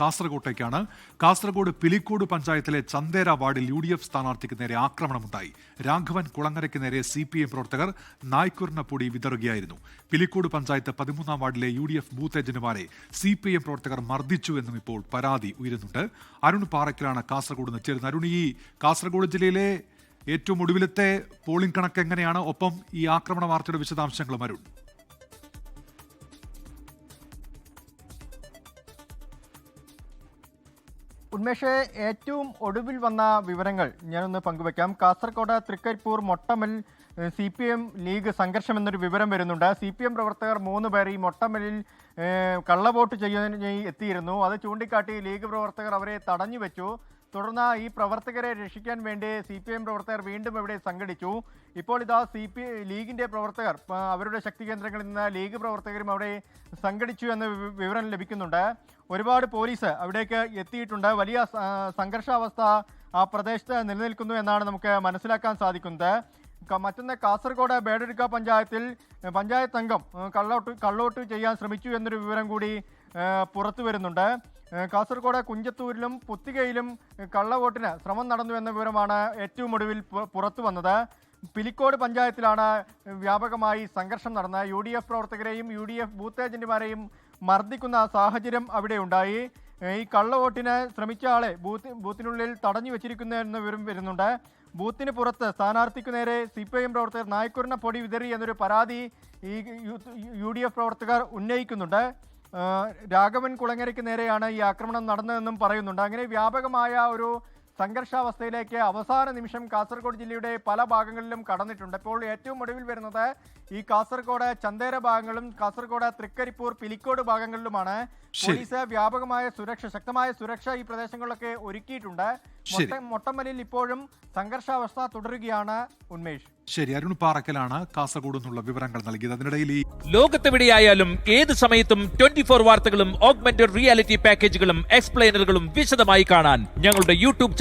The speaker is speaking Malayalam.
കാസർകോട്ടേക്കാണ് കാസർഗോഡ് പിലിക്കോട് പഞ്ചായത്തിലെ ചന്തേര വാർഡിൽ യു ഡി എഫ് സ്ഥാനാർത്ഥിക്ക് നേരെ ആക്രമണമുണ്ടായി. രാഘവൻ കുളങ്ങരയ്ക്ക് നേരെ സി പി എം പ്രവർത്തകർ നായ്ക്കുറിന പൊടി വിതറുകയായിരുന്നു. പിലിക്കോട് പഞ്ചായത്ത് പതിമൂന്നാം വാർഡിലെ യു ഡി എഫ് ബൂത്ത് ഏജന്റുമാരെ സി പി എം പ്രവർത്തകർ മർദ്ദിച്ചു എന്നും ഇപ്പോൾ പരാതി ഉയരുന്നുണ്ട്. അരുൺ പാറയ്ക്കലാണ് കാസർഗോഡ് നിന്ന് ചേരുന്നത്. അരുൺ ഈ കാസർഗോഡ് ജില്ലയിലെ ഏറ്റവും ഒടുവിലത്തെ പോളിംഗ് കണക്ക് എങ്ങനെയാണ് ഒപ്പം ഈ ആക്രമണ വാർത്തയുടെ വിശദാംശങ്ങളും അരുൺ. ഉന്മേഷ് ഏറ്റവും ഒടുവിൽ വന്ന വിവരങ്ങൾ ഞാനൊന്ന് പങ്കുവെക്കാം Kasaragod Trikaripur Mottammal C P M league സംഘർഷം എന്നൊരു വിവരം വരുന്നുണ്ട്. സി പി എം പ്രവർത്തകർ മൂന്ന് പേർ ഈ മൊട്ടമലിൽ കള്ളവോട്ട് ചെയ്യാനായി എത്തിയിരുന്നു. അത് ചൂണ്ടിക്കാട്ടി ലീഗ് പ്രവർത്തകർ അവരെ തടഞ്ഞു വെച്ചു തുടർന്ന് ഈ പ്രവർത്തകരെ രക്ഷിക്കാൻ വേണ്ടി സി പി എം പ്രവർത്തകർ വീണ്ടും ഇവിടെ സംഘടിച്ചു. ഇപ്പോൾ ഇതാ സി പി ലീഗിന്റെ പ്രവർത്തകർ അവരുടെ ശക്തി കേന്ദ്രങ്ങളിൽ നിന്ന് ലീഗ് പ്രവർത്തകരും അവിടെ സംഘടിച്ചു എന്ന വിവരം ലഭിക്കുന്നുണ്ട്. ഒരുപാട് പോലീസ് അവിടേക്ക് എത്തിയിട്ടുണ്ട്. വലിയ സംഘർഷാവസ്ഥ ആ പ്രദേശത്ത് നിലനിൽക്കുന്നു എന്നാണ് നമുക്ക് മനസ്സിലാക്കാൻ സാധിക്കുന്നത്. മറ്റൊന്ന് കാസർഗോഡ് ബേഡരുക്ക പഞ്ചായത്തിൽ പഞ്ചായത്ത് അംഗം കള്ളോട്ട് കള്ളോട്ട് ചെയ്യാൻ ശ്രമിച്ചു എന്നൊരു വിവരം കൂടി പുറത്തു വരുന്നുണ്ട് കാസർഗോഡ് കുഞ്ചത്തൂരിലും പുത്തികയിലും കള്ളവോട്ടിന് ശ്രമം നടന്നു എന്ന വിവരമാണ് ഏറ്റവും ഒടുവിൽ പുറത്തു വന്നത് പിലിക്കോട് പഞ്ചായത്തിലാണ് വ്യാപകമായി സംഘർഷം നടന്ന യു ഡി എഫ് പ്രവർത്തകരെയും യു ഡി എഫ് ബൂത്ത് ഏജന്റുമാരെയും മർദ്ദിക്കുന്ന സാഹചര്യം അവിടെ ഉണ്ടായി ഈ കള്ളവോട്ടിന് ശ്രമിച്ച ആളെ ബൂത്ത് ബൂത്തിനുള്ളിൽ തടഞ്ഞു വെച്ചിരിക്കുന്നു എന്ന വിവരം വരുന്നുണ്ട് ബൂത്തിന് പുറത്ത് സ്ഥാനാർത്ഥിക്കു നേരെ സി പി ഐ എം പ്രവർത്തകർ നായ്ക്കുറിന പൊടി വിതറി എന്നൊരു പരാതി ഈ യു ഡി എഫ് പ്രവർത്തകർ ഉന്നയിക്കുന്നുണ്ട് രാഘവൻ കുളങ്ങരയ്ക്ക് നേരെയാണ് ഈ ആക്രമണം നടന്നതെന്നും പറയുന്നുണ്ട്. അങ്ങനെ വ്യാപകമായ ഒരു സംഘർഷാവസ്ഥയിലേക്ക് അവസാന നിമിഷം കാസർഗോഡ് ജില്ലയുടെ പല ഭാഗങ്ങളിലും കടന്നിട്ടുണ്ട്. ഇപ്പോൾ ഏറ്റവും ഒടുവിൽ വരുന്നത് ഈ കാസർഗോഡ് ചന്തേര ഭാഗങ്ങളും കാസർഗോഡ് തൃക്കരിപ്പൂർ പിലിക്കോട് ഭാഗങ്ങളിലുമാണ്. പോലീസ് വ്യാപകമായ സുരക്ഷ ശക്തമായ സുരക്ഷ ഈ പ്രദേശങ്ങളിലൊക്കെ ഒരുക്കിയിട്ടുണ്ട്. മൊട്ടമ്മലിൽ ഇപ്പോഴും സംഘർഷാവസ്ഥ തുടരുകയാണ് ഉന്മേഷ്. ശരി അരുൺ പാറക്കലാണ് കാസർഗോഡ് നിന്നുള്ള വിവരങ്ങൾ നൽകിയത്. അതിനിടയിൽ ഈ ലോകത്തെവിടെയായാലും ഏത് സമയത്തും ട്വന്റി ഫോർ വാർത്തകളും ഓഗ്മെന്റഡ് റിയാലിറ്റി പാക്കേജുകളും എക്സ്പ്ലെയിനറുകളും വിശദമായി കാണാൻ ഞങ്ങളുടെ യൂട്യൂബ്